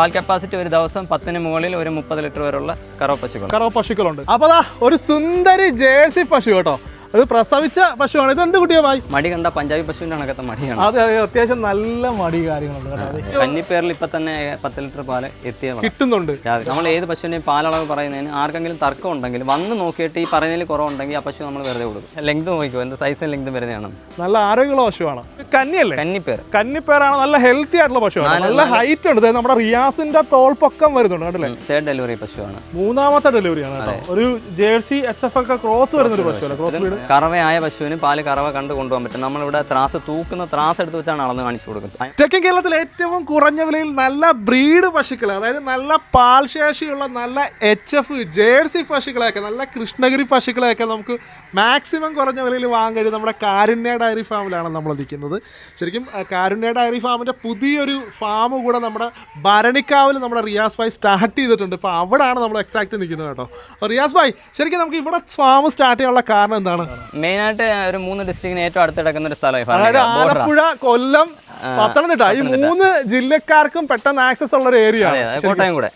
പാൽ കപ്പാസിറ്റി ഒരു ദിവസം പത്തിന് മുകളിൽ ഒരു മുപ്പത് ലിറ്റർ വരെയുള്ള കറവ പശുക്കൾ കറവ പശുക്കളുണ്ട് അപ്പൊ ഒരു സുന്ദരി ജേഴ്സി പശു കേട്ടോ. അത് പ്രസവിച്ച പശുവാണ്. ഇത് എന്ത് കുട്ടിയോ ഭായി? മടി കണ്ട പഞ്ചാബി പശുവിന്റെ കണക്കത്തെ മടിയാണ്. അതെ അതെ അത്യാവശ്യം നല്ല മടി കാര്യങ്ങളുണ്ട് കന്നിപ്പേരിൽ ഇപ്പൊ തന്നെ പത്ത് ലിറ്റർ പാൽ എത്തിയ കിട്ടുന്നുണ്ട്. നമ്മൾ ഏത് പശുവിനെയും പാലളവ് പറയുന്നതിന് ആർക്കെങ്കിലും തർക്കം ഉണ്ടെങ്കിൽ വന്ന് നോക്കിയിട്ട് ഈ പറയുന്നതിൽ കുറവുണ്ടെങ്കിൽ ആ പശു നമ്മൾ വെറുതെ കൊടുക്കും. ലെങ്ത് നോക്കിക്കോ എന്ത് സൈസും ലെങ്ത് വരുന്നതാണ്. നല്ല ആരോഗ്യമുള്ള പശുവാണ്. കന്നിയല്ലേ? കന്നിപ്പേർ കന്നിപ്പേരാണ് നല്ല ഹെൽത്തി ആയിട്ടുള്ള പശുവാണ്. നല്ല ഹൈറ്റ് ഉണ്ട്. നമ്മുടെ റിയാസിന്റെ തോൾപ്പൊക്കം വരുന്നുണ്ട് കണ്ടില്ലേ? തേർഡ് ഡെലിവറി പശുവാണ്. മൂന്നാമത്തെ ഡെലിവറിയാണ് കേട്ടോ. ഒരു ജേഴ്സി എച്ച് എഫ് ഒക്കെ ക്രോസ് വരുന്ന ഒരു പശുവല്ലേ? ക്രോസ് ബ്രീഡ് കറവയായ പശുവിന് പാൽ കറവ കണ്ട് കൊണ്ടുപോകാൻ പറ്റും. നമ്മളിവിടെ ത്രാസ് തൂക്കുന്ന ത്രാസ് എടുത്ത് വെച്ചാണ് അളന്ന് കാണിച്ചു കൊടുക്കുന്നത്. തെക്കൻ കേരളത്തിൽ ഏറ്റവും കുറഞ്ഞ വിലയിൽ നല്ല ബ്രീഡ് പശുക്കൾ അതായത് നല്ല പാൽ ശേഷിയുള്ള നല്ല എച്ച് എഫ് ജേഴ്സി പശുക്കളെയൊക്കെ നല്ല കൃഷ്ണഗിരി പശുക്കളെയൊക്കെ നമുക്ക് മാക്സിമം കുറഞ്ഞ വിലയിൽ വാങ്ങാൻ കഴിയും നമ്മുടെ കാരുണ്യ ഡയറി ഫാമിലാണ് നമ്മൾ നിൽക്കുന്നത്. ശരിക്കും കാരുണ്യ ഡയറി ഫാമിന്റെ പുതിയൊരു ഫാം കൂടെ നമ്മുടെ ഭരണിക്കാവിൽ നമ്മുടെ റിയാസ് ഭായ് സ്റ്റാർട്ട് ചെയ്തിട്ടുണ്ട്. ഇപ്പോൾ അവിടെയാണ് നമ്മൾ എക്സാക്ട് നിൽക്കുന്നത് കേട്ടോ. അപ്പോൾ റിയാസ് ഭായ് ശരിക്കും നമുക്ക് ഇവിടെ ഫാം സ്റ്റാർട്ട് ചെയ്യാനുള്ള കാരണം എന്താണ്? മെയിനായിട്ട് ഒരു മൂന്ന് ഡിസ്ട്രിക്റ്റിന് ഏറ്റവും അടുത്ത് കിടക്കുന്ന ഒരു സ്ഥലമായി ആലപ്പുഴ കൊല്ലം പത്തനംതിട്ട. ഈ മൂന്ന് ജില്ലക്കാർക്കും പെട്ടെന്ന് ആക്സസ് ഉള്ള ഒരു ഏരിയ കോട്ടയം കൂടെ.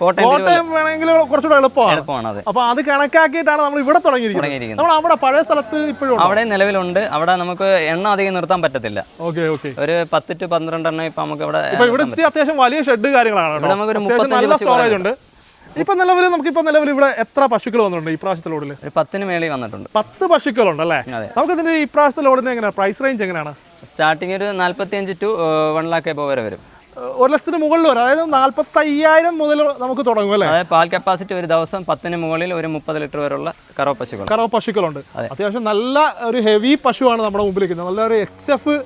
കോട്ടയം വേണമെങ്കിൽ കുറച്ചുകൂടെ എളുപ്പമാണ്. അപ്പൊ അത് കണക്കാക്കിയിട്ടാണ് നമ്മൾ ഇവിടെ തുടങ്ങിയിരിക്കുന്നത്. നമ്മൾ അവിടെ പഴയ സ്ഥലത്ത് ഇപ്പോഴും അവിടെ നിലവിലുണ്ട്. അവിടെ നമുക്ക് എണ്ണ അധികം നിർത്താൻ പറ്റത്തില്ല. Okay okay. ഒരു പത്ത് ടു പന്ത്രണ്ട് എണ്ണം ഇപ്പൊ നമുക്ക് ഇവിടെ ഇവിടെ അത്യാവശ്യം വലിയ ഷെഡ് കാര്യങ്ങളാണ് നമുക്ക് ഒരു സ്റ്റോറേജ് ഉണ്ട്. ഇപ്പൊ നിലവിൽ നമുക്ക് ഇപ്പൊ നിലവിൽ ഇവിടെ എത്ര പശുക്കൾ വന്നിട്ടുണ്ട് ഈ പ്രാവശ്യത്തെ ലോഡിൽ ഒരു പത്തിന് മേളിൽ വന്നിട്ടുണ്ട്. പത്ത് പശുക്കളുണ്ട് അല്ലേ അതെ. നമുക്ക് ഇതിന്റെ ഈ പ്രാവശ്യത്തെ ലോഡിന് എങ്ങനെയാണ് പ്രൈസ് റേഞ്ച് എങ്ങനെയാണ്? സ്റ്റാർട്ടിങ് ഒരു നാല്പത്തി അഞ്ച് ടു വൺ ലാക്ക് എബോ വരെ വരും. ഏഹ് ഒരു ലക്ഷത്തിന് മുകളിൽ വരും. അതായത് നാല്പത്തി അയ്യായിരം മുതൽ നമുക്ക് തുടങ്ങും അല്ലേ? അതായത് പാൽ കപ്പാസിറ്റി ഒരു ദിവസം പത്തിന് മുകളിൽ ഒരു മുപ്പത് ലിറ്റർ വരെയുള്ള കറവ പശുക്കൾ. കറവ പശുക്കളുണ്ട്. അത്യാവശ്യം നല്ല ഒരു ഹെവി പശുവാണ് നമ്മുടെ മുമ്പിലേക്ക് നിൽക്കുന്നത് നല്ല ഒരു എച്ച് എഫ്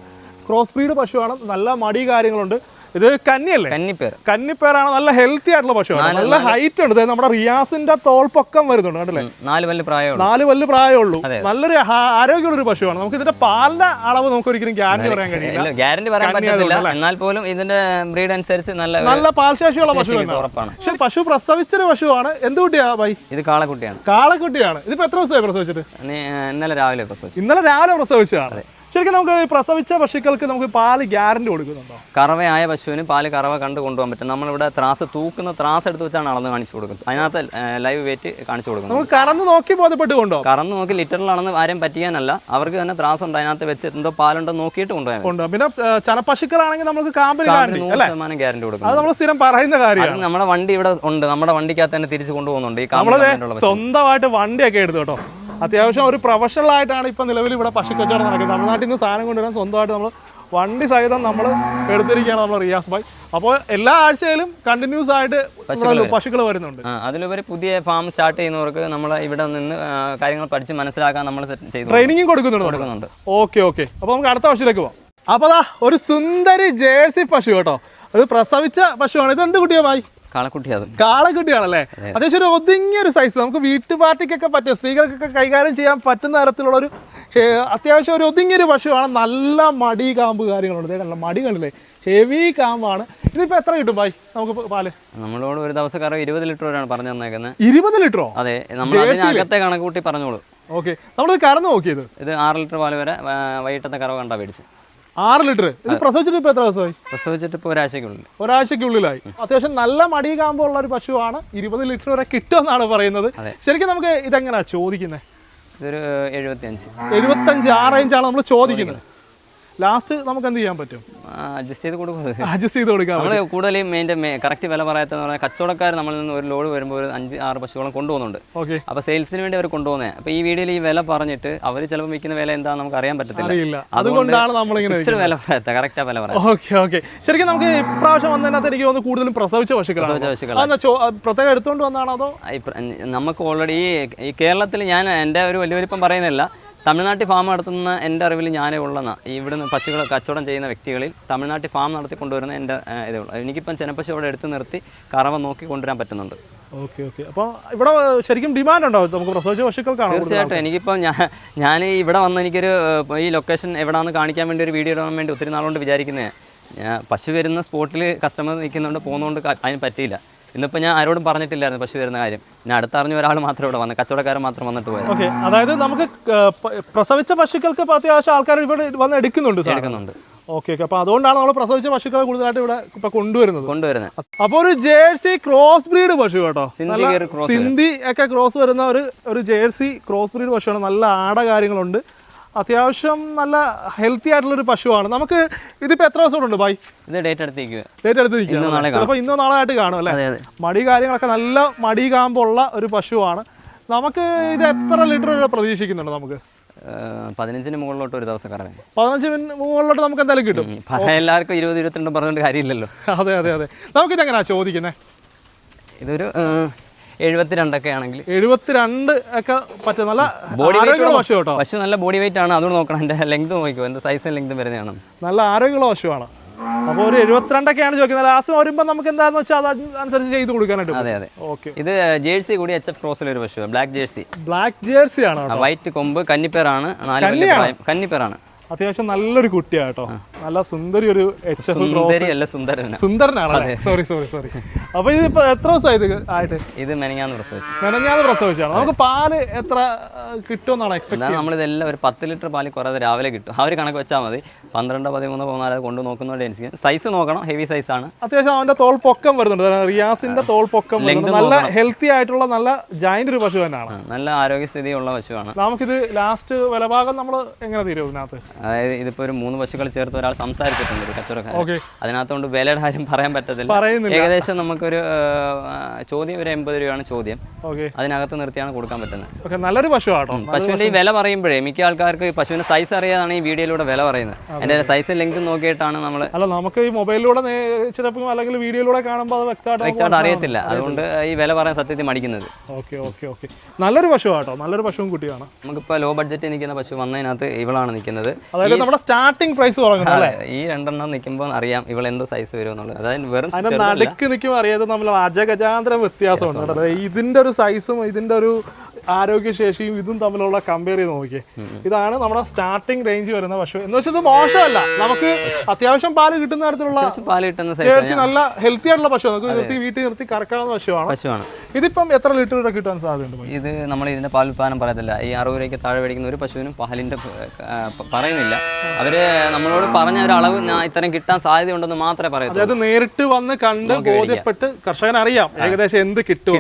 ക്രോസ് ബ്രീഡ് പശുവാണ്. നല്ല മടി കാര്യങ്ങളുണ്ട്. ഇത് കന്നിയല്ലേ? കന്നിപ്പേർ. കന്നിപ്പേറാണ് നല്ല ഹെൽത്തി ആയിട്ടുള്ള പശുവാണ്. നല്ല ഹൈറ്റ് ഉണ്ട്. നമ്മുടെ റിയാസിന്റെ തോൾപ്പൊക്കം വരുന്നുണ്ട് കണ്ടല്ലേ? നാല് വല്ല് പ്രായം നാല് വല്ല് പ്രായമുള്ളൂ നല്ലൊരു ആരോഗ്യമുള്ള ഒരു പശുവാണ്. നമുക്ക് ഇതിന്റെ പാലിന്റെ അളവ് നമുക്ക് ഒരിക്കലും ഗ്യാരണ്ടി പറയാൻ കഴിയില്ല. ഗ്യാരണ്ടി പറയാൻ പറ്റില്ല എന്നാൽ പോലും ഇതിന്റെ ബ്രീഡ് അനുസരിച്ച് നല്ല നല്ല പാൽശേഷിയുള്ള പശു ശേഷി തന്നെ ഉറപ്പാണ്. പക്ഷെ പശു പ്രസവിച്ചൊരു പശുവാണ്. എന്ത് കുട്ടിയാ ബൈ ഇത് കാളക്കുട്ടിയാണ്. കാളക്കുട്ടിയാണ്. ഇതിപ്പോ എത്ര ദിവസമായി പ്രസവിച്ചിട്ട്? ഇന്നലെ രാവിലെ പ്രസവിച്ചു. ഇന്നലെ രാവിലെ പ്രസവിച്ചതാണ്. ശരിക്കും നമുക്ക് പ്രസവിച്ച പശുക്കൾക്ക് നമുക്ക് പാൽ ഗ്യാരണ്ടി കൊടുക്കുന്നുണ്ടോ? കറവയായ പശുവിന് പാൽ കറവ കണ്ട് കൊണ്ടുപോകാൻ പറ്റും. നമ്മളിവിടെ ത്രാസ് തൂക്കുന്ന ത്രാസ് എടുത്ത് വെച്ചാണ് അളന്ന് കാണിച്ചു കൊടുക്കുന്നത്. അതിനകത്ത് ലൈവ് വെയിറ്റ് കാണിച്ചു കൊടുക്കുന്നത്. നമുക്ക് കറന്ന് നോക്കി ബോധപ്പെട്ട് കൊണ്ടോ കറന്ന് നോക്കി ലിറ്ററിലാണെന്ന് ആരും പറ്റിയാനല്ല. അവർക്ക് തന്നെ ത്രാസ് ഉണ്ട് അതിനകത്ത് വെച്ച് എന്തോ പാലുണ്ടോ നോക്കിയിട്ട് കൊണ്ടുപോയാൽ മതി. പിന്നെ ചില പശുക്കളാണെങ്കിൽ നമുക്ക് കാമ്പിന് അതിന് ഗ്യാരണ്ടി കൊടുക്കും ശതമാനം അത് നമ്മൾ സ്ഥിരം പറയുന്ന കാര്യമാണ്. നമ്മുടെ വണ്ടി ഇവിടെ ഉണ്ട്. നമ്മുടെ വണ്ടിക്കകത്ത് തന്നെ തിരിച്ചു കൊണ്ടുപോകുന്നുണ്ട്. ഈ നമ്മളത് കാമ്പ് സ്വന്തമായിട്ട് വണ്ടിയൊക്കെ എടുത്തു കേട്ടോ. അത്യാവശ്യം ഒരു പ്രൊഫഷണൽ ആയിട്ടാണ് ഇപ്പം നിലവിൽ ഇവിടെ പശുക്കച്ചവടം നടക്കുന്നത്. തമിഴ്നാട്ടിൽ നിന്ന് സാധനം കൊണ്ടുവരാൻ സ്വന്തമായിട്ട് നമ്മൾ വണ്ടി സഹിതം നമ്മൾ എടുത്തിരിക്കുകയാണ് നമ്മൾ റിയാസ് ഭായ്. അപ്പോൾ എല്ലാ ആഴ്ചയിലും കണ്ടിന്യൂസ് ആയിട്ട് പശുക്കൾ വരുന്നുണ്ട്. അതിലുപരി പുതിയ ഫാം സ്റ്റാർട്ട് ചെയ്യുന്നവർക്ക് നമ്മൾ ഇവിടെ നിന്ന് കാര്യങ്ങൾ പഠിച്ച് മനസ്സിലാക്കാൻ നമ്മൾ ട്രെയിനിങ്ങും കൊടുക്കുന്നുണ്ട് കൊടുക്കുന്നുണ്ട്. ഓക്കെ ഓക്കെ അപ്പോൾ നമുക്ക് അടുത്ത പശുവിലേക്ക് പോകാം അപ്പോൾ അതാ ഒരു സുന്ദരി ജേഴ്സി പശു കേട്ടോ. അത് പ്രസവിച്ച പശുവാണ്. ഇത് എന്ത് കുട്ടിയോ ഭായ്? കാളക്കുട്ടി അത്. കാളക്കുട്ടിയാണല്ലേ അത്യാവശ്യം ഒരു ഒതുങ്ങിയ ഒരു സൈസ് നമുക്ക് വീട്ടു പാർട്ടിക്കൊക്കെ പറ്റും. സ്ത്രീകൾക്കൊക്കെ കൈകാര്യം ചെയ്യാൻ പറ്റുന്ന തരത്തിലുള്ള ഒരു അത്യാവശ്യം ഒരു ഒതുങ്ങിയ ഒരു പശുവാണ്. നല്ല മടി കാമ്പ് കാര്യങ്ങളുണ്ട്. നല്ല മടികളില്ലേ മടി കണ്ടില്ലേ? ഹെവി കാമ്പാണ്. ഇതിപ്പോ എത്ര കിട്ടും ബായ് നമുക്ക് പാൽ. നമ്മളോട് ഒരു ദിവസം കറവ് ഇരുപത് ലിറ്റർ വരെയാണ് പറഞ്ഞു തന്നേക്കുന്നത് ഇരുപത് ലിറ്ററോ? അതെ നമ്മൾ അതിനകത്തെ കണക്കൂട്ടി പറഞ്ഞോളൂ. ഓക്കെ. നമ്മളിത് കറന്ന് നോക്കിയത്? ഇത് ആറ് ലിറ്റർ പാൽ വരെ വൈകിട്ടത്തെ കറവ് കണ്ടാ മേടിച്ച്. ആറ് ലിറ്റർ. ഇത് പ്രസവിച്ചിട്ട് ഇപ്പൊ എത്ര ദിവസമായി? പ്രസവിച്ചിട്ട് ഇപ്പൊ ഒരാഴ്ചക്കുള്ളിൽ ഒരാഴ്ചക്കുള്ളിലായി അത്യാവശ്യം നല്ല മടി കാമ്പുള്ള ഒരു പശുവാണ്. ഇരുപത് ലിറ്റർ വരെ കിട്ടുമെന്നാണ് പറയുന്നത്. ശരിക്കും നമുക്ക് ഇതെങ്ങനെയാ ചോദിക്കുന്നത് ഇതൊരു എഴുപത്തി അഞ്ച് എഴുപത്തഞ്ച് ആ റേഞ്ചാണ് നമ്മൾ ചോദിക്കുന്നത് ലാസ്റ്റ് നമുക്ക് എന്ത് ചെയ്യാൻ പറ്റും? അഡ്ജസ്റ്റ് ചെയ്ത് കൊടുക്കുന്നത്. അഡ്ജസ്റ്റ് ചെയ്ത് കൊടുക്കാം നമ്മൾ കൂടുതലും മെയിന്റെ കറക്റ്റ് വില പറയാത്തതെന്ന് പറഞ്ഞാൽ കച്ചവടക്കാർ നമ്മളിൽ നിന്ന് ഒരു ലോഡ് വരുമ്പോൾ ഒരു അഞ്ച് ആറ് പശുക്കളും കൊണ്ടുപോകുന്നുണ്ട്. ഓക്കെ അപ്പോൾ സെയിൽസിന് വേണ്ടി അവർ കൊണ്ടുപോകുന്നത്. അപ്പോൾ ഈ വീഡിയോയിൽ ഈ വില പറഞ്ഞിട്ട് അവർ ചിലപ്പോൾ വിൽക്കുന്ന വില എന്താണെന്ന് നമുക്ക് അറിയാൻ പറ്റത്തില്ല. അതുകൊണ്ടാണ് നമ്മളിങ്ങനെ ഇങ്ങനെ വില പറയാത്ത കറക്റ്റാ വില പറയാം ഓക്കെ ഓക്കെ ശരിക്കും നമുക്ക് ഇപ്രാവശ്യം വന്നതിനകത്ത് എനിക്ക് തോന്നുന്നു കൂടുതലും പ്രസവിച്ച പശുക്കളാണ്? പ്രസവിച്ച പശുക്കളാണ്. പ്രത്യേകം എടുത്തുകൊണ്ട് വന്നാണോ അതോ? നമുക്ക് ഓൾറെഡി ഈ കേരളത്തിൽ ഞാൻ എന്റെ ഒരു വലിയ വലിപ്പം പറയുന്നില്ല. തമിഴ്നാട്ടിൽ ഫാം നടത്തുന്ന എന്റെ അറിവിൽ ഞാനേ ഉള്ളെന്ന. ഇവിടുന്ന് പശുക്കൾ കച്ചവടം ചെയ്യുന്ന വ്യക്തികളിൽ തമിഴ്നാട്ടിൽ ഫാം നടത്തി കൊണ്ടുവരുന്ന എന്റെ ഇതേ ഉള്ളൂ. എനിക്കിപ്പം ചെനപ്പശു അവിടെ എടുത്ത് നിർത്തി കറവ നോക്കി കൊണ്ടുവരാൻ പറ്റുന്നുണ്ട്. Okay okay. അപ്പോൾ ഇവിടെ ശരിക്കും ഡിമാൻഡ് ഉണ്ടോ? നമുക്ക് പ്രസവിച്ച പശുക്കൾക്കാണ്? തീർച്ചയായിട്ടും. എനിക്കിപ്പോൾ ഞാൻ ഞാൻ ഇവിടെ വന്ന് എനിക്കൊരു ഈ ലൊക്കേഷൻ എവിടെയാണെന്ന് കാണിക്കാൻ വേണ്ടി ഒരു വീഡിയോ ഇടാൻ വേണ്ടി ഒത്തിരി നാളുകൊണ്ട് വിചാരിക്കുന്നത്. പശു വരുന്ന സ്പോട്ടിൽ കസ്റ്റമർ നിൽക്കുന്നുണ്ട് പോകുന്നതുകൊണ്ട് അതിന് പറ്റിയില്ല. ഇന്നിപ്പോൾ ഞാൻ ആരോടും പറഞ്ഞിട്ടില്ലായിരുന്നു പശു വരുന്ന കാര്യം. ഞാൻ അടുത്തറിഞ്ഞ ഒരാൾ മാത്രമേ ഇവിടെ വന്നു കച്ചവടക്കാരൻ മാത്രം വന്നിട്ട് പോയത്. ഓക്കെ. അതായത് നമുക്ക് പ്രസവിച്ച പശുക്കൾക്ക് അത്യാവശ്യം ആൾക്കാർ ഇവിടെ വന്ന് എടുക്കുന്നുണ്ട്. എടുക്കുന്നുണ്ട്. Okay okay. അപ്പോൾ അതുകൊണ്ടാണ് നമ്മൾ പ്രസവിച്ച പശുക്കളെ കൂടുതലായിട്ട് ഇവിടെ ഇപ്പൊ കൊണ്ടുവരുന്നത്. കൊണ്ടുവരുന്നത്. അപ്പോൾ ഒരു ജേഴ്സി ക്രോസ് ബ്രീഡ് പശു കേട്ടോ. സിന്ധി ഒക്കെ ക്രോസ് വരുന്ന ഒരു ഒരു ജേഴ്സി ക്രോസ് ബ്രീഡ് പശുവാണ്. നല്ല ആട കാര്യങ്ങളുണ്ട്. അത്യാവശ്യം നല്ല ഹെൽത്തി ആയിട്ടുള്ള ഒരു പശുവാണ്. നമുക്ക് ഇതിപ്പോ എത്ര ദിവസം ഉണ്ട് ബൈ ഇത് ഡേറ്റ് ഡേറ്റ് എടുത്ത് ഇന്ന് ചിലപ്പോൾ ഇന്നോ നാളെ ആയിട്ട് കാണും അല്ലേ? മടി കാര്യങ്ങളൊക്കെ നല്ല മടി കാമ്പുള്ള ഒരു പശുവാണ്. നമുക്ക് ഇത് എത്ര ലിറ്റർ വരെ പ്രതീക്ഷിക്കുന്നുണ്ട് നമുക്ക്? പതിനഞ്ചിന് മുകളിലോട്ട് ഒരു ദിവസം കറങ്ങി. പതിനഞ്ച് മിനിറ്റ് മുകളിലോട്ട് നമുക്ക് എന്തായാലും കിട്ടും. എല്ലാവർക്കും ഇരുപത് ഇരുപത്തിരണ്ടും പറഞ്ഞുകൊണ്ട് കാര്യമില്ലല്ലോ. അതെ അതെ അതെ. നമുക്കിത് എങ്ങനെയാ ചോദിക്കുന്നത് ഇതൊരു എഴുപത്തിരണ്ടൊക്കെ ആണെങ്കിൽ. എഴുപത്തിരണ്ട് ഒക്കെ പറ്റും. നല്ല ബോഡി ആരോഗ്യമുള്ള പശു കേട്ടോ. പശു നല്ല ബോഡി വെയിറ്റ് ആണ്. അതുകൊണ്ട് നോക്കണം. എന്റെ ലെങ്ത് നോക്കിക്കോ. എന്റെ സൈസും ലെങ്തും വരുന്നതാണ്. നല്ല ആരോഗ്യമുള്ള പശുവാണ്. അപ്പോൾ ഒരു എഴുപത്തിരണ്ടൊക്കെയാണ് ചോദിക്കുന്നത് ലാസ്റ്റ് വരുമ്പോൾ നമുക്ക് എന്താണെന്ന് വെച്ചാൽ അത് അനുസരിച്ച് ചെയ്ത് കൊടുക്കാനായിട്ട് അതെ അതെ. ഓക്കെ ഇത് ജേഴ്സി കൂടി എച്ച് എഫ് ക്രോസിൽ ഒരു പശു ബ്ലാക്ക് ജേഴ്സി ബ്ലാക്ക് ജേഴ്സി ആണ് വൈറ്റ് കൊമ്പ് കന്നിപ്പേറാണ്. നാല് കന്നിപ്പേറാണ്. അത്യാവശ്യം നല്ലൊരു കുട്ടിയാട്ടോ. കേട്ടോ നല്ല സുന്ദരി ഒരു എച്ച് എഫ് സുന്ദരി സുന്ദരനാണ്. സോറി സോറി സോറി അപ്പോൾ ഇപ്പൊ എത്ര ദിവസമായി ഇത് ആയിട്ട്? ഇത് മെനങ്ങാന്ന് പ്രസവിച്ചു. മെനഞ്ഞാന്ന് പ്രസവിച്ചാണ്. നമുക്ക് പാൽ എത്ര കിട്ടുമെന്നാണ് എക്സ്പെക്ട് നമ്മൾ ഇതെല്ലാം ഒരു പത്ത് ലിറ്റർ പാൽ കുറേ രാവിലെ കിട്ടും. ആ ഒരു കണക്ക് വെച്ചാൽ മതി. പന്ത്രണ്ട് പതിമൂന്ന് പതിനാല് കൊണ്ട് നോക്കുന്നതുകൊണ്ട് എനിക്ക് സൈസ് നോക്കണം ഹെവി സൈസ് ആണ്. അത്യാവശ്യം അവന്റെ തോൾ പൊക്കം വരുന്നുണ്ട് റിയാസിന്റെ തോൾ പൊക്കം വരുന്നുണ്ട്. നല്ല ഹെൽത്തി ആയിട്ടുള്ള നല്ല ജൈന്റ് ഒരു പശു തന്നെയാണ്. നല്ല ആരോഗ്യസ്ഥിതിയുള്ള പശുവാണ്. നമുക്കിത് ലാസ്റ്റ് വിലഭാഗം നമ്മൾ എങ്ങനെ തീരും ഇതിനകത്ത്? അതായത് ഇതിപ്പോ ഒരു മൂന്ന് പശുക്കൾ ചേർത്ത് ഒരാൾ സംസാരിച്ചിട്ടുണ്ട് ഒരു കച്ചവടക്കാരൻ. അതിനകത്തോണ്ട് അതിനകത്തുകൊണ്ട് വിലയുടെ കാര്യം പറയാൻ പറ്റത്തില്ല. ഏകദേശം നമുക്കൊരു ചോദ്യം ഒരു എൺപത് രൂപയാണ് ചോദ്യം. അതിനകത്ത് നിർത്തിയാണ് കൊടുക്കാൻ പറ്റുന്നത്. നല്ലൊരു പശു ആട്ടോ പശുവിന്റെ ഈ വില പറയുമ്പോഴേ മിക്ക ആൾക്കാർക്ക് പശുവിന്റെ സൈസ് അറിയാതാണ് ഈ വീഡിയോയിലൂടെ വില പറയുന്നത്. അതിന്റെ സൈസ് ലെങ്ത് നോക്കിയിട്ടാണ് നമ്മൾ അല്ല നമുക്ക് ഈ മൊബൈലിലൂടെ ചിലപ്പോൾ അല്ലെങ്കിൽ വീഡിയോയിലൂടെ കാണുമ്പോൾ അത് വ്യക്തമായിട്ട് അറിയത്തില്ല. അതുകൊണ്ട് ഈ വില പറയാൻ സത്യത്തിൽ മടിക്കുന്നത്. Okay okay okay. നല്ലൊരു പശു നല്ലൊരു പശുവും കുട്ടിയാണ്. നമുക്കിപ്പോൾ ലോ ബഡ്ജറ്റ് നിൽക്കുന്ന പശു വന്നതിനകത്ത് ഇവളാണ് നിൽക്കുന്നത്. അതായത് നമ്മുടെ സ്റ്റാർട്ടിംഗ് പ്രൈസ് ഈ രണ്ടെണ്ണം നിൽക്കുമ്പോൾ അറിയാം ഇവൾ എന്ത് സൈസ് വരും എന്നുള്ളത് അതായത് വെറും. നടുക്ക് നിൽക്കുമ്പോൾ അറിയാതെ നമ്മൾ അജഗജാന്തരം വ്യത്യാസമുണ്ട്. ഇതിന്റെ ഒരു സൈസും ഇതിന്റെ ഒരു ആരോഗ്യശേഷിയും ഇതും തമ്മിലുള്ള കമ്പയർ ചെയ്ത് നോക്കിയേ. ഇതാണ് നമ്മുടെ സ്റ്റാർട്ടിംഗ് റേഞ്ച് വരുന്ന പശു എന്ന് വെച്ചാൽ ഇത് മോശമല്ല. നമുക്ക് അത്യാവശ്യം പാൽ കിട്ടുന്ന തരത്തിലുള്ള അത്യാവശ്യം പാൽ കിട്ടുന്ന നല്ല ഹെൽത്തി ആയിട്ടുള്ള പശു നമുക്ക് നിർത്തി വീട്ടിൽ നിർത്തി കറക്കാവുന്ന പശുവാണ്. പശുവാണ്. ഇതിപ്പം എത്ര ലിറ്റർ വരെ കിട്ടാൻ സാധ്യതയുണ്ട് ഇത് നമ്മൾ ഇതിന്റെ പാൽ ഉൽപ്പാദനം പറയത്തില്ല. ഈ അറുപത് രൂപയ്ക്ക് താഴെ മേടിക്കുന്ന ഒരു പശുവിനും പാലിന്റെ പറയുന്നില്ല. അവർ നമ്മളോട് പറഞ്ഞ ഒരു അളവ് ഞാൻ ഇത്തരം കിട്ടാൻ സാധ്യതയുണ്ടെന്ന് മാത്രമേ പറയൂ അതായത് നേരിട്ട് വന്ന് കണ്ട് ബോധ്യപ്പെട്ട് കർഷകൻ അറിയാം ഏകദേശം എന്ത് കിട്ടും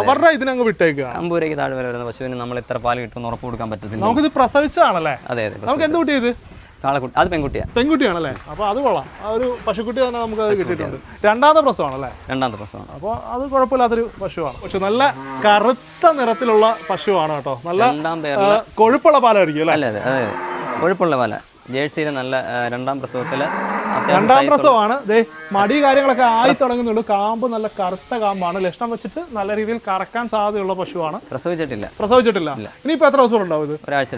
അവരുടെ ഇതിനങ്ങ് വിട്ടേക്കുക. അമ്പത് രൂപയ്ക്ക് താഴെ വരുന്ന പശുവിന് നമ്മൾ എത്ര പാൽ കിട്ടുമെന്ന് ഉറപ്പ് കൊടുക്കാൻ പറ്റത്തില്ല. നമുക്കിത് പ്രസവിച്ചതാണല്ലേ? അതെ അതെ നമുക്ക് എന്ത് കുട്ടി ഇത് കാളക്കുട്ടി അത് പെൺകുട്ടിയാണ് പെൺകുട്ടിയാണല്ലേ? അപ്പോൾ അത് കൊള്ളാം. ആ ഒരു പശുക്കുട്ടി തന്നെ നമുക്ക് അത് കിട്ടിയിട്ടുണ്ട്. രണ്ടാമത്തെ പ്രസവമാണല്ലേ? രണ്ടാമത്തെ പ്രസവമാണ്. അപ്പോൾ അത് കുഴപ്പമില്ലാത്തൊരു പശുവാണ്. പക്ഷെ നല്ല കറുത്ത നിറത്തിലുള്ള പശുവാണ് കേട്ടോ. നല്ല കൊഴുപ്പുള്ള പാലായിരിക്കും അല്ലേ? അതെ അതെ. കൊഴുപ്പുള്ള പാല. ജേഴ്സിയിലെ നല്ല രണ്ടാം പ്രസവത്തിൽ അത്യാവശ്യം രണ്ടാം പ്രസവമാണ്. ദേ മടി കാര്യങ്ങളൊക്കെ ആയി തുടങ്ങുന്നുള്ളൂ. കാമ്പ് നല്ല കറുത്ത കാമ്പാണ്. ലക്ഷണം വെച്ചിട്ട് നല്ല രീതിയിൽ കറക്കാൻ സാധ്യതയുള്ള പശുവാണ്. പ്രസവിച്ചിട്ടില്ല. പ്രസവിച്ചിട്ടില്ല. ഇനിയിപ്പോ എത്ര ദിവസം ഉണ്ടാവും ഇത്? ഒരാഴ്ച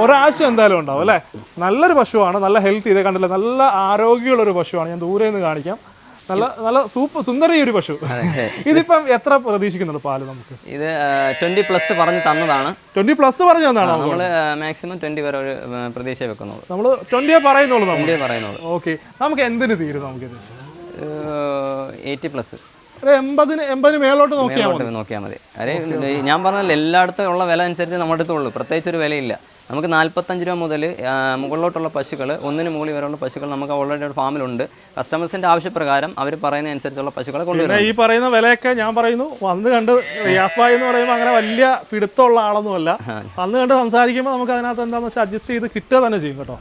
ഒരാഴ്ച എന്തായാലും ഉണ്ടാവും അല്ലേ? നല്ലൊരു പശുവാണ്. നല്ല ഹെൽത്തി ഇതേ കണ്ടില്ല? നല്ല ആരോഗ്യമുള്ള ഒരു പശുവാണ്. ഞാൻ ദൂരെ നിന്ന് കാണിക്കാം. നല്ല നല്ല സൂപ്പർ സുന്ദരി ഒരു പശു. ഇതിപ്പം എത്ര പ്രതീക്ഷിക്കുന്നുണ്ട് പാൽ നമുക്ക്? ഇത് ട്വന്റി പ്ലസ് പറഞ്ഞു തന്നതാണ്. ട്വന്റി പ്ലസ് പറഞ്ഞു തന്നതാണ് നമ്മൾ മാക്സിമം ട്വന്റി വരെ ഒരു പ്രതീക്ഷ വെക്കുന്നുള്ളൂ. നമ്മൾ ട്വന്റിയെ പറയുന്നുള്ളൂ നമ്മൾ. ട്വന്റി പറയുന്നുള്ളൂ. ഓക്കെ നമുക്ക് എന്തിന് തീരും നമുക്കിത് എയ്റ്റി പ്ലസ് എൺപതിന് എൺപതിന് മേലോട്ട് നോക്കിയാൽ മതി. നോക്കിയാൽ മതി. അതെ ഞാൻ പറഞ്ഞല്ലോ എല്ലായിടത്തും ഉള്ള വില അനുസരിച്ച് നമ്മുടെ അടുത്തുള്ളൂ പ്രത്യേകിച്ച് ഒരു വിലയില്ല. നമുക്ക് നാൽപ്പത്തഞ്ച് രൂപ മുതൽ മുകളിലോട്ടുള്ള പശുക്കൾ ഒന്നിന് മുകളിൽ വരെയുള്ള പശുക്കൾ നമുക്ക് ഓൾറെഡി ഒരു ഫാമിലുണ്ട് കസ്റ്റമേഴ്സിന്റെ ആവശ്യപ്രകാരം അവർ പറയുന്ന അനുസരിച്ചുള്ള പശുക്കളെ കൊണ്ടുവരും ഈ പറയുന്ന വിലയൊക്കെ ഞാൻ പറയുന്നു. വന്ന് കണ്ട് റിയാസ് ഭായ് എന്ന് പറയുമ്പോൾ അങ്ങനെ വലിയ പിടുത്തമുള്ള ആളൊന്നുമല്ല. വന്ന് കണ്ട് സംസാരിക്കുമ്പോൾ നമുക്ക് അതിനകത്ത് എന്താണെന്ന് വെച്ചാൽ അഡ്ജസ്റ്റ് ചെയ്ത് കിട്ടുക തന്നെ ചെയ്യും കേട്ടോ.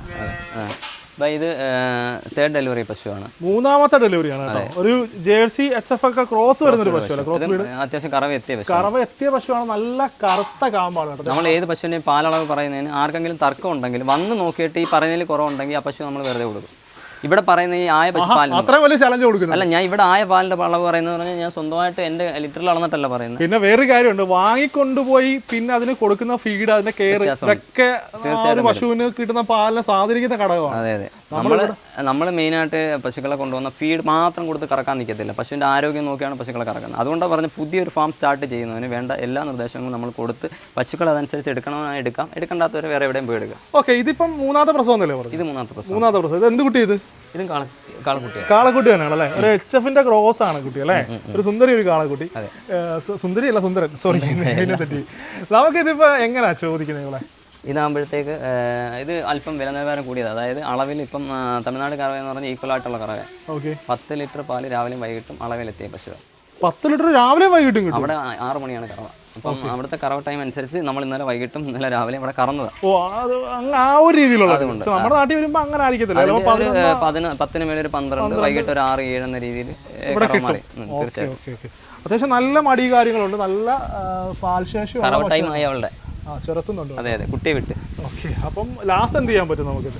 ഇത് തേർഡ് ഡെലിവറി പശുവാണ്. മൂന്നാമത്തെ ഡെലിവറിയാണ് കേട്ടോ. ഒരു ജേഴ്സി എച്ച് എഫ് ഒക്കെ ക്രോസ് വരുന്ന ഒരു പശു. അല്ല ക്രോസ് ഇത് അത്യാവശ്യം കറവ് എത്തിയ പശു കറവ എത്തിയ പശുവാണ്. നല്ല കറുത്ത കാമ്പാണ് കേട്ടോ. നമ്മൾ ഏത് പശുവിന്റെയും പാലളവ് പറയുന്നതിന് ആർക്കെങ്കിലും തർക്കം ഉണ്ടെങ്കിൽ വന്ന് നോക്കിയിട്ട് ഈ പറയുന്നതിൽ കുറവുണ്ടെങ്കിൽ ആ പശു നമ്മൾ വെറുതെ കൊടുക്കും. ഇവിടെ പറയുന്ന ഈ ആയ പാലിന് അത്ര വലിയ ചലഞ്ച് കൊടുക്കുന്നു. അല്ല ഞാൻ ഇവിടെ ആയ പാലിന്റെ അളവ് പറയുന്നത് പറഞ്ഞാൽ ഞാൻ സ്വന്തമായിട്ട് എന്റെ ലിറ്ററിൽ അളന്നിട്ടല്ല പറയുന്നത്. പിന്നെ വേറൊരു കാര്യമുണ്ട്. വാങ്ങിക്കൊണ്ടുപോയി പിന്നെ അതിന് കൊടുക്കുന്ന ഫീഡ് അതിന്റെ കെയർ ഇതൊക്കെ പശുവിന് കിട്ടുന്ന പാലിനെ സ്വാധീനിക്കുന്ന ഘടകമാണ്. അതെ അതെ. നമ്മൾ നമ്മൾ മെയിനായിട്ട് പശുക്കളെ കൊണ്ടുവന്ന ഫീഡ് മാത്രം കൊടുത്ത് കറക്കാൻ നിൽക്കത്തില്ല. പശുവിന്റെ ആരോഗ്യം നോക്കിയാണ് പശുക്കളെ കറക്കുന്നത്. അതുകൊണ്ടാണ് പറഞ്ഞ് പുതിയൊരു ഫാം സ്റ്റാർട്ട് ചെയ്യുന്നതിന് വേണ്ട എല്ലാ നിർദ്ദേശങ്ങളും നമ്മൾ കൊടുത്ത് പശുക്കൾ അതനുസരിച്ച് എടുക്കണമെന്ന് എടുക്കാം. എടുക്കേണ്ടാത്തവരെ വേറെ എവിടെയും പോയി എടുക്കാം. ഓക്കെ ഇതിപ്പം മൂന്നാമത്തെ പ്രസവം അല്ലേ ഇത് മൂന്നാമത്തെ പ്രശ്നം മൂന്നാമത്തെ പ്രസവം. ഇത് എന്ത് കുട്ടി ഇത്? ഇതും കാള കാളക്കുട്ടിയാണ്. കാളക്കുട്ടി തന്നെയാണ് അല്ലേ? ഒരു എച്ച് എഫിന്റെ ക്രോസ് ആണ് കുട്ടി അല്ലേ? ഒരു സുന്ദരി ഒരു കാളക്കുട്ടി. സുന്ദരി അല്ല സുന്ദരൻ. സോറി പറ്റി തെറ്റി നമുക്ക് ഇതിപ്പോ എങ്ങനെയാ ചോദിക്കുന്നത് നിങ്ങളെ ഇതാകുമ്പോഴത്തേക്ക് ഇത് അല്പം വില നിലവാരം കൂടിയത്. അതായത് അളവിൽ ഇപ്പം തമിഴ്നാട് കറവ എന്ന് പറഞ്ഞാൽ ഈക്വൽ ആയിട്ടുള്ള കറവ ഓക്കെ പത്ത് ലിറ്റർ പാൽ രാവിലെയും വൈകിട്ടും അളവിലെത്തിയ പശു പത്ത് ലിറ്റർ രാവിലെ വൈകിട്ടും കിട്ടും. അവിടെ ആറ് മണിയാണ് കറവ. അപ്പം അവിടുത്തെ കറവ ടൈം അനുസരിച്ച് നമ്മൾ ഇന്നലെ വൈകിട്ടും ഇന്നലെ രാവിലെ ഇവിടെ കറന്നതാണ് ഓ അത് ആ ഒരു രീതിയിലുള്ള നമ്മുടെ നാട്ടിൽ വരുമ്പോ അങ്ങനെ ആയിരിക്കത്തില്ല. പതിന പത്തിന് മേലെ ഒരു പന്ത്രണ്ട് വൈകിട്ട് ഒരു ആറ് ഏഴ് എന്ന രീതിയിൽ അത്യാവശ്യം നല്ല മടി കാര്യങ്ങളുണ്ട്. നല്ല ആ, കറവ ടൈം ആയി അവളുടെ. ചെറുത്തുന്നുണ്ട്. അതെ അതെ കുട്ടിയെ വിട്ട്. ഓക്കെ അപ്പം ലാസ്റ്റ് എന്ത് ചെയ്യാൻ പറ്റും നമുക്കിത്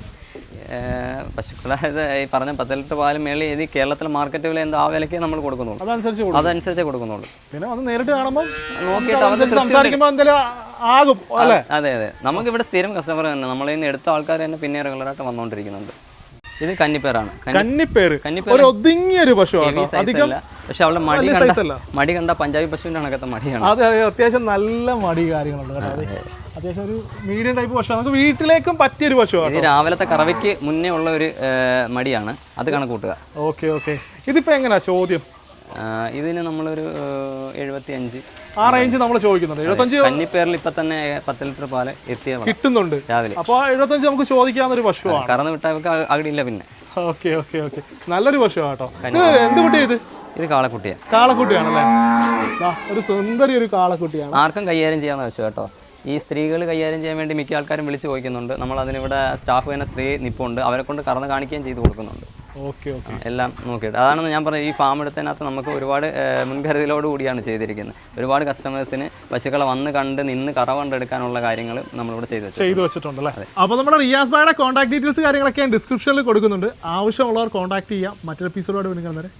പശുക്കളെ ഈ പറഞ്ഞ പത്ത് ലിറ്റർ പാൽ മേളിൽ എഴുതി കേരളത്തിലെ മാർക്കറ്റ് വില എന്താ ആ വിലയ്ക്ക് നമ്മൾ കൊടുക്കുന്നുള്ളൂ. അതനുസരിച്ച് കൊടുക്കും. അതനുസരിച്ചേ കൊടുക്കുന്നുള്ളൂ. പിന്നെ വന്ന് നേരിട്ട് കാണുമ്പോൾ നോക്കിയിട്ട് അവർക്ക് അതനുസരിച്ച് സംസാരിക്കുമ്പോൾ എന്തെങ്കിലും ആകും അല്ലേ? അതെ അതെ. നമുക്ക് ഇവിടെ സ്ഥിരം കസ്റ്റമർ തന്നെ. നമ്മളിൽ നിന്ന് എടുത്ത ആൾക്കാർ തന്നെ പിന്നെ റെഗുലറായിട്ട് വന്നുകൊണ്ടിരിക്കുന്നുണ്ട് ഇത് കന്നിപ്പേറാണ്. കന്നി- കന്നിപ്പേര് കന്നിപ്പേര് ഒരു ഒതുങ്ങിയ ഒരു പശുവാണ് size അധികം അല്ല. പക്ഷെ അവളുടെ മടി വലിയ കണ്ട അല്ല. മടി കണ്ട പഞ്ചാബി പശുവിന്റെ കണക്കത്തെ മടിയാണ്. അതെ അതെ. അത്യാവശ്യം നല്ല മടി കാര്യങ്ങളുണ്ട് കേട്ടോ. അതെ. അത്യാവശ്യം ഒരു മീഡിയം ടൈപ്പ് പശു നമുക്ക് വീട്ടിലേക്കും പറ്റിയൊരു പശു ഇത് രാവിലത്തെ കറവയ്ക്ക് മുന്നേ ഉള്ള ഒരു മടിയാണ്. അത് കണക്കൂട്ടുക ഓക്കെ ഓക്കെ. ഇതിപ്പോ എങ്ങനെയാ ചോദ്യം? ഇതിന് നമ്മളൊരു എഴുപത്തി അഞ്ച് ആ റേഞ്ച് നമ്മൾ ചോദിക്കുന്നുണ്ട് എഴുപത്തഞ്ച് പേരിൽ ഇപ്പൊ തന്നെ പത്ത് ലിറ്റർ പാൽ എത്തിയ കിട്ടുന്നുണ്ട്. രാവിലെ. അപ്പോൾ എഴുപത്തഞ്ച് നമുക്ക് ചോദിക്കാവുന്ന ഒരു പശുവാണ് കറന്ന് വിട്ടവർക്ക് അവിടെയില്ല പിന്നെ. Okay okay okay. നല്ലൊരു പശു കേട്ടോ. ഇത് എന്ത് കുട്ടി ഇത്? ഇത് കാളക്കുട്ടിയാണ് കാളക്കുട്ടിയാണല്ലേ? ഒരു സുന്ദരി ഒരു കാളക്കുട്ടിയാണ്. ആർക്കും കൈകാര്യം ചെയ്യാൻ ആവശ്യം കേട്ടോ. ഈ സ്ത്രീകൾ കൈകാര്യം ചെയ്യാൻ വേണ്ടി മിക്ക ആൾക്കാരും വിളിച്ചു ചോദിക്കുന്നുണ്ട്. നമ്മൾ അതിനിവിടെ സ്റ്റാഫ് തന്നെ സ്ത്രീ നിപ്പുണ്ട്. അവരെ കൊണ്ട് കറന്ന് കാണിക്കുകയും ചെയ്തു കൊടുക്കുന്നുണ്ട്. Okay okay. എല്ലാം നോക്കിയിട്ട്. അതാണ് ഞാൻ പറഞ്ഞത് ഈ ഫാം എടുത്തതിനകത്ത് നമുക്ക് ഒരുപാട് മുൻകരുതലോട് കൂടിയാണ് ചെയ്തിരിക്കുന്നത്. ഒരുപാട് കസ്റ്റമേഴ്സിന് പശുക്കളെ വന്ന് കണ്ട് നിന്ന് കറ കണ്ടെടുക്കാനുള്ള കാര്യങ്ങൾ നമ്മളിവിടെ ചെയ്തു വെച്ചിട്ടുണ്ട്. ചെയ്തു വെച്ചിട്ടുണ്ടല്ലേ? അപ്പോൾ നമ്മുടെ റിയാസ് ബായുടെ കോൺടാക്ട് ഡീറ്റെയിൽസ് കാര്യങ്ങളൊക്കെ ഡിസ്ക്രിപ്ഷനിൽ കൊടുക്കുന്നുണ്ട്. ആവശ്യമുള്ളവർ കോൺടാക്ട് ചെയ്യാം. മറ്റൊരു എപ്പിസോഡോട് കാണുന്നവരെ.